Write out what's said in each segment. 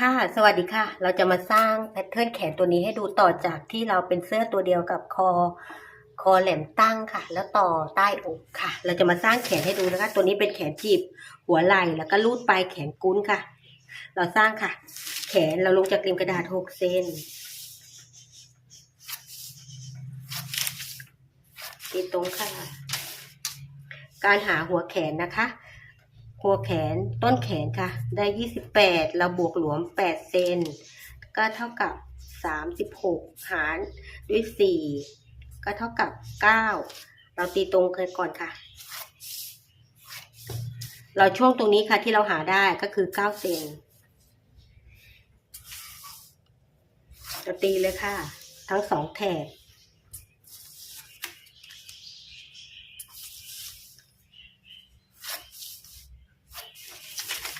ค่ะ สวัสดีค่ะ เราจะมาสร้างแพทเทิร์นแขนตัวนี้ให้ดูต่อจากที่เราเป็นเสื้อตัวเดียวกับคอ คอแหลมตั้งค่ะ แล้วต่อใต้อกค่ะ เราจะมาสร้างแขนให้ดูนะคะ ตัวนี้เป็นแขนจีบ หัวไหล่แล้วก็ลูดปลายแขนกุ้นค่ะ เราสร้างค่ะ แขนเราลงจากริมกระดาษหกเซนตีตรงค่ะ การหาหัวแขนนะคะ หัวแขนต้นแขนค่ะ ได้ยี่สิบแปดเราบวกหลวมแปดเซนก็เท่ากับสามสิบหกหารด้วยสี่ก็เท่ากับเก้าเราตีตรงกันก่อนค่ะ เราช่วงตรงนี้ค่ะที่เราหาได้ก็คือเก้าเซนเราตีเลยค่ะ ทั้งสองแถบ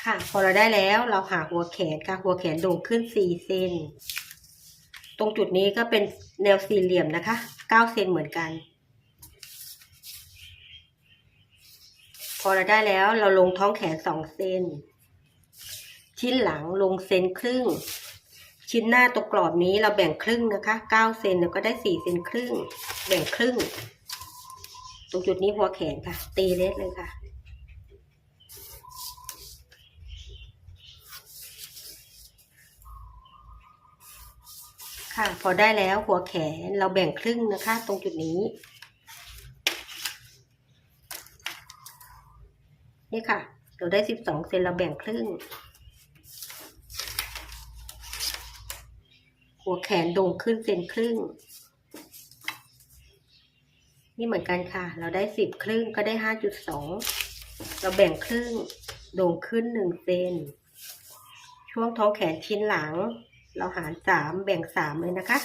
ค่ะ พอเราได้แล้วเราหาหัวแขนค่ะ หัวแขนโด่งขึ้นสี่เซน ตรงจุดนี้ก็เป็นแนวสี่เหลี่ยมนะคะเก้าเซนเหมือนกัน พอเราได้แล้วเราลงท้องแขนสองเซน ชิ้นหลังลงเซนครึ่ง ชิ้นหน้าตรงกรอบนี้เราแบ่งครึ่งนะคะเก้าเซนแล้วก็ได้สี่เซนครึ่ง แบ่งครึ่ง ตรงจุดนี้หัวแขนค่ะ ตีเล็กเลยค่ะ ค่ะ พอได้แล้วหัวแขนเราแบ่งครึ่งนะคะ ตรงจุดนี้ นี่ค่ะ เราได้สิบสองเซนเราแบ่งครึ่ง หัวแขนโด่งขึ้นเซนครึ่ง นี่เหมือนกันค่ะ เราได้สิบครึ่งก็ได้ห้าจุดสองเราแบ่งครึ่งโด่งขึ้นหนึ่งเซนช่วงท้องแขนชิ้นหลัง เราหารสามแบ่งสามเลยนะคะ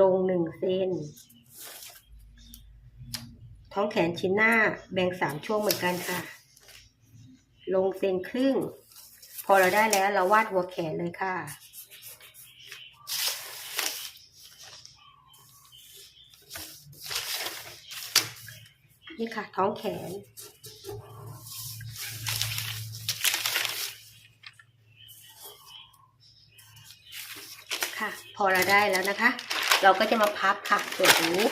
ลงหนึ่งเซนท้องแขนชิ้นหน้าแบ่งสามช่วงเหมือนกันค่ะ ลงเซนครึ่ง พอเราได้แล้วเราวาดหัวแขนเลยค่ะ นี่ค่ะ ท้องแขน ค่ะ พอเราได้แล้วนะคะ เราก็จะมาพับค่ะส่วนนี้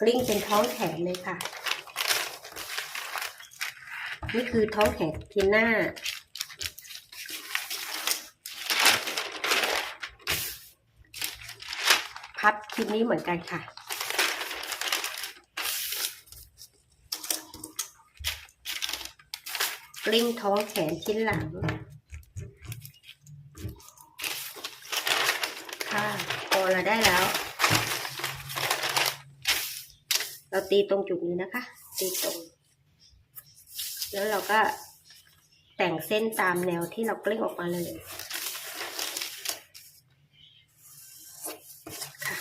กลิ้งเป็นท้องแขนเลยค่ะ นี่คือท้องแขนทีหน้าพับชิ้นนี้เหมือนกันค่ะ ก ลิ้งท้องแขนชิ้นหลัง ค่ะพอเราได้แล้ว เราตีตรงจุดนี้นะคะ ตีตรง แล้วเราก็แต่งเส้นตามแนวที่เรากลิ้งออกมาเลยค่ะ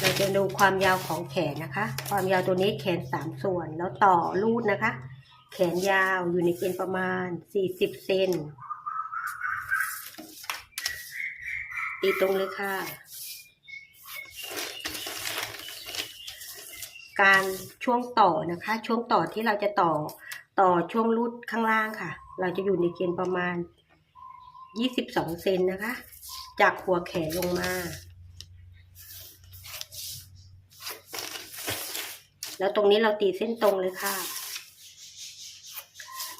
เราจะดูความยาวของแขนนะคะ ความยาวตัวนี้แขนสามส่วน แล้วต่อรูดนะคะ แขนยาวอยู่ในเกณฑ์ประมาณสี่สิบเซนตีตรงเลยค่ะ การช่วงต่อนะคะ ช่วงต่อที่เราจะต่อต่อช่วงรูดข้างล่างค่ะ เราจะอยู่ในเกณฑ์ประมาณยี่สิบสองเซนนะคะ จากหัวแขนลงมา แล้วตรงนี้เราตีเส้นตรงเลยค่ะ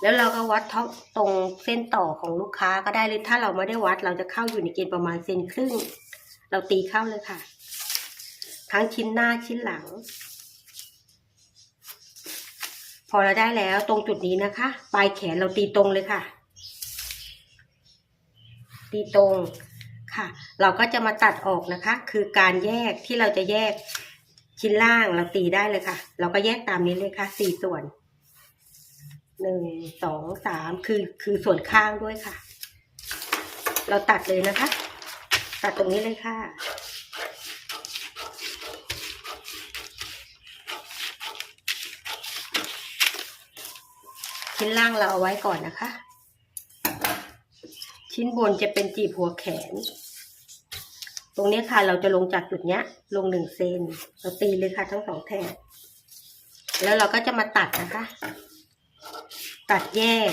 แล้วเราก็วัดท้องตรงเส้นต่อของลูกค้าก็ได้หรือถ้าเราไม่ได้วัดเราจะเข้าอยู่ในเกณฑ์ประมาณเซนครึ่ง เราตีเข้าเลยค่ะ ทั้งชิ้นหน้าชิ้นหลัง พอเราได้แล้วตรงจุดนี้นะคะ ปลายแขนเราตีตรงเลยค่ะ ตีตรงค่ะ เราก็จะมาตัดออกนะคะ คือการแยกที่เราจะแยกชิ้นล่างเราตีได้เลยค่ะ เราก็แยกตามนี้เลยค่ะสี่ส่วน หนึ่งสองสามคือคือส่วนข้างด้วยค่ะ เราตัดเลยนะคะ ตัดตรงนี้เลยค่ะชิ้นล่างเราเอาไว้ก่อนนะคะ ชิ้นบนจะเป็นจีบหัวแขน ตรงนี้ค่ะเราจะลงจากจุดเนี้ย ลงหนึ่งเซนเราตีเลยค่ะทั้งสองแถบแล้วเราก็จะมาตัดนะคะ ตัดแยก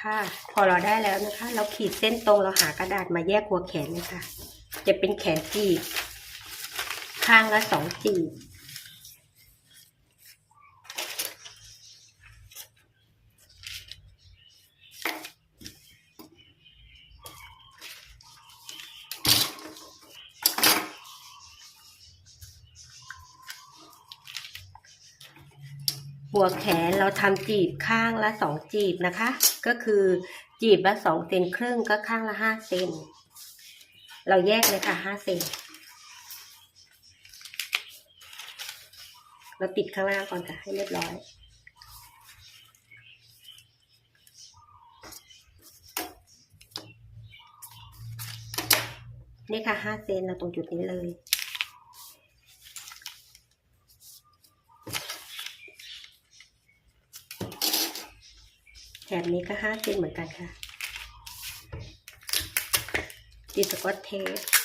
ค่ะ พอเราได้แล้วนะคะ เราขีดเส้นตรงเราหากระดาษมาแยกหัวแขนเลยค่ะจะเป็นแขนจีบข้างละสองจีบ หัวแขนเราทำจีบข้างละสองจีบนะคะ ก็คือจีบละสองเซนครึ่งก็ข้างละห้าเซนเราแยกเลยค่ะห้าเซนเราติดข้างล่างก่อนค่ะให้เรียบร้อย นี่ค่ะห้าเซนเราตรงจุดนี้เลย แถบนี้ก็ห้าเซนเหมือนกันค่ะดิสกอตเทป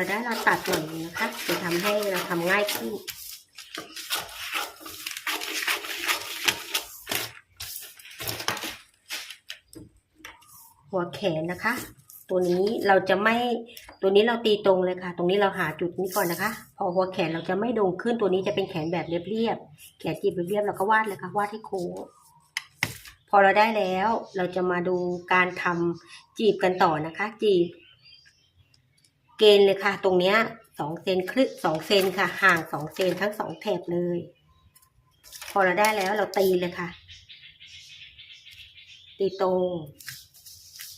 พอเราได้เราตัดหน่อยนะคะ จะทำให้เราทำง่ายขึ้นหัวแขนนะคะ ตัวนี้เราจะไม่ตัวนี้เราตีตรงเลยค่ะ ตรงนี้เราหาจุดนี้ก่อนนะคะ พอหัวแขนเราจะไม่โด่งขึ้นตัวนี้จะเป็นแขนแบบเรียบๆแขนจีบเรียบๆเราก็วาดเลยค่ะวาดให้โค้งพอเราได้แล้วเราจะมาดูการทำจีบกันต่อนะคะ จีบ เกณฑ์เลยค่ะ ตรงเนี้ยสองเซนครึ่งสองเซนค่ะ ห่างสองเซนทั้งสองแถบเลย พอเราได้แล้วเราตีเลยค่ะ ตีตรง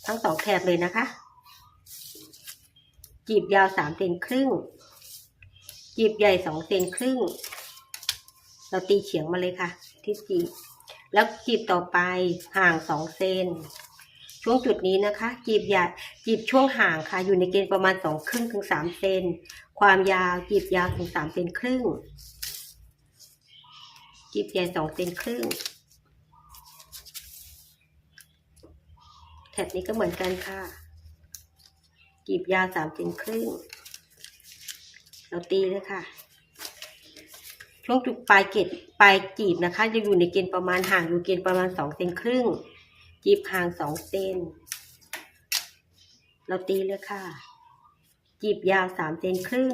ทั้งสองแถบเลยนะคะ จีบยาวสามเซนครึ่ง จีบใหญ่สองเซนครึ่ง เราตีเฉียงมาเลยค่ะ ที่จีบแล้วจีบต่อไปห่างสองเซน ช่วงจุดนี้นะคะ จีบใหญ่จีบช่วงห่างค่ะ อยู่ในเกณฑ์ประมาณสองครึ่งถึงสามเซนความยาวจีบยาวถึงสามเซนครึ่ง จีบใหญ่สองเซนครึ่งแถบนี้ก็เหมือนกันค่ะจีบยาวสามเซนครึ่งเราตีเลยค่ะช่วงจุดปลายเกตปลายจีบนะคะ จะอยู่ในเกณฑ์ประมาณห่างอยู่เกณฑ์ประมาณสองเซนครึ่ง จีบห่างสองเซนเราตีเลยค่ะ จีบยาวสามเซนครึ่ง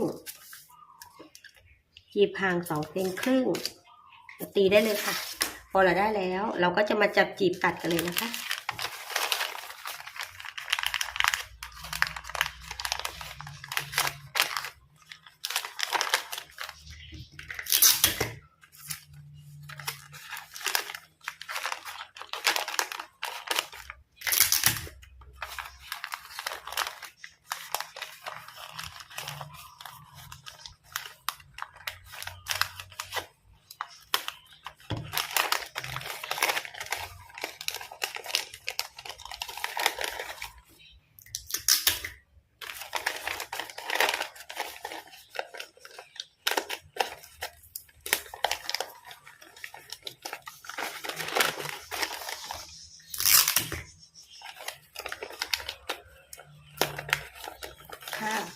จีบห่างสองเซนครึ่ง เราตีได้เลยค่ะ พอเราได้แล้ว เราก็จะมาจับจีบตัดกันเลยนะคะ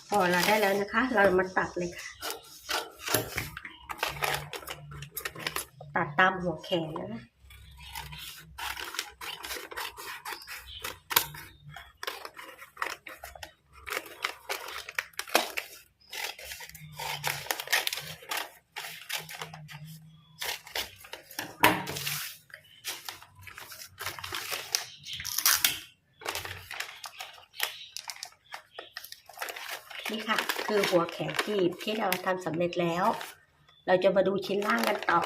พอเราได้แล้วนะคะ เรามาตัดเลยค่ะ ตัดตามหัวแขนนะคะ นี่ค่ะ คือหัวแขนกีบที่เราทำสำเร็จแล้ว เราจะมาดูชิ้นล่างกันต่อ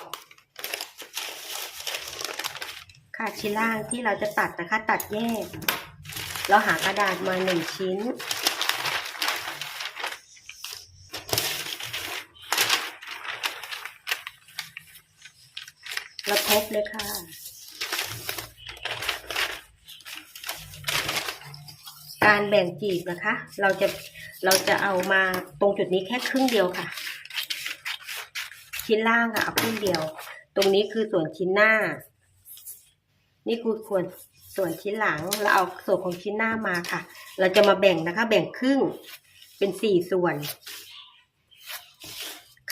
ค่ะชิ้นล่างที่เราจะตัดนะคะ ตัดแยก เราหากระดาษมาหนึ่งชิ้นเราทบเลยค่ะ การแบ่งจีบนะคะ เราจะเราจะเอามาตรงจุดนี้แค่ครึ่งเดียวค่ะ ชิ้นล่างค่ะเอาครึ่งเดียว ตรงนี้คือส่วนชิ้นหน้า นี่คือส่วนส่วนชิ้นหลังเราเอาส่วนของชิ้นหน้ามาค่ะ เราจะมาแบ่งนะคะ แบ่งครึ่งเป็นสี่ส่วน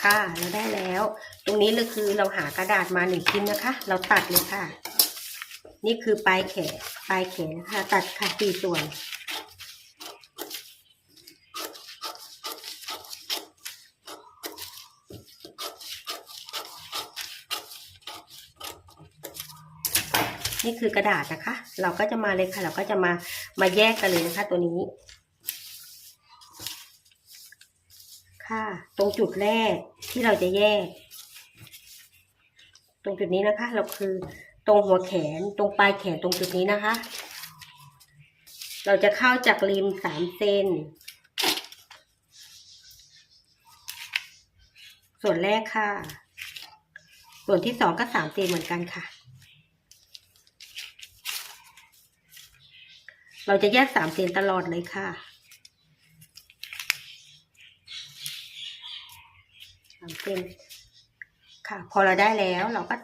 ค่ะเราได้แล้ว ตรงนี้เลยคือเราหากระดาษมาหนึ่งชิ้นนะคะ เราตัดเลยค่ะ นี่คือปลายแขนปลายแขนค่ะตัดค่ะสี่ส่วน นี่คือกระดาษนะคะ เราก็จะมาเลยค่ะ เราก็จะมามาแยกกันเลยนะคะ ตัวนี้ ค่ะ ตรงจุดแรกที่เราจะแยก ตรงจุดนี้นะคะ เราคือตรงหัวแขนตรงปลายแขนตรงจุดนี้นะคะ เราจะเข้าจากริมสามเซนส่วนแรกค่ะ ส่วนที่สองก็สามเซนเหมือนกันค่ะ เราจะแยกสามเซนตลอดเลยค่ะสามเซนค่ะ พอเราได้แล้วเราก็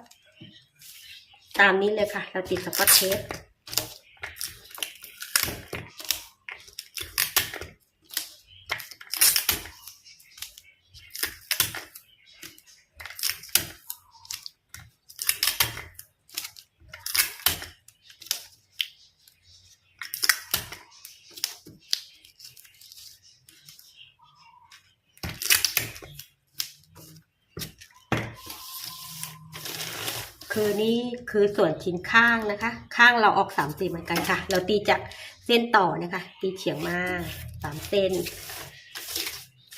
ตามนี้เลยค่ะ เราติดสกอตเทป คือนี่คือส่วนชิ้นข้างนะคะ ข้างเราออกสามเซนเหมือนกันค่ะ เราตีจากเส้นต่อนะคะ ตีเฉียงมาสามเซน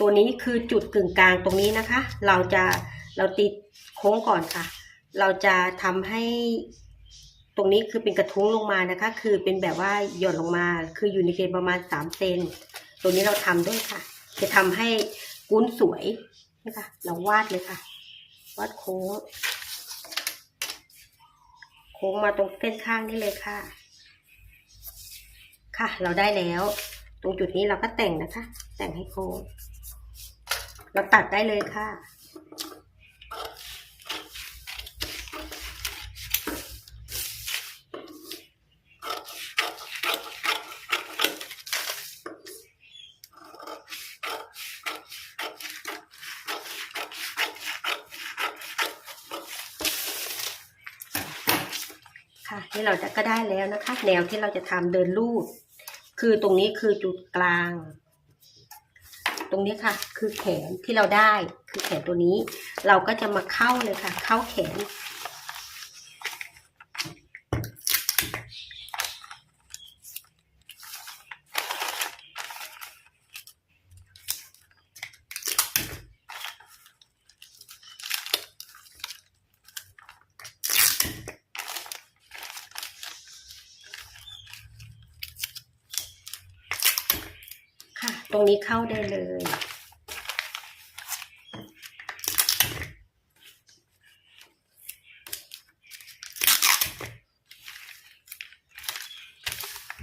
ตัวนี้คือจุดกึ่งกลางตรงนี้นะคะ เราจะเราตีโค้งก่อนค่ะ เราจะทำให้ตรงนี้คือเป็นกระทุ้งลงมานะคะ คือเป็นแบบว่าหย่อนลงมา คืออยู่ในเกณฑ์ประมาณสามเซนตัวนี้เราทำด้วยค่ะ จะทำให้กุ้นสวยนะคะเราวาดเลยค่ะ วาดโค้ง ค้งมาตรงเส้นข้างนี่เลยค่ะ ค่ะ เราได้แล้ว ตรงจุดนี้เราก็แต่งนะคะ แต่งให้โค้ง เราตัดได้เลยค่ะ ค่ะนี่เราจะก็ได้แล้วนะคะ แนวที่เราจะทำเดินลูด คือตรงนี้คือจุดกลาง ตรงนี้ค่ะ คือแขนที่เราได้คือแขนตัวนี้ เราก็จะมาเข้าเลยค่ะ เข้าแขน เข้าได้เลย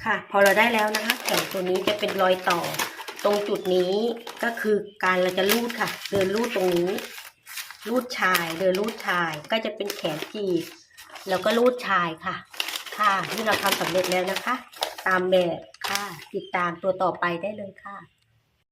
ค่ะ พอเราได้แล้วนะคะแขนตัวนี้จะเป็นรอยต่อ ตรงจุดนี้ก็คือการเราจะลูดค่ะ เดินลูดตรงนี้ ลูดชายเดินลูดชายก็จะเป็นแขนจีบแล้วก็ลูดชายค่ะ ค่ะที่เราทำสำเร็จแล้วนะคะ ตามแบบค่ะ ติดตามตัวต่อไปได้เลยค่ะ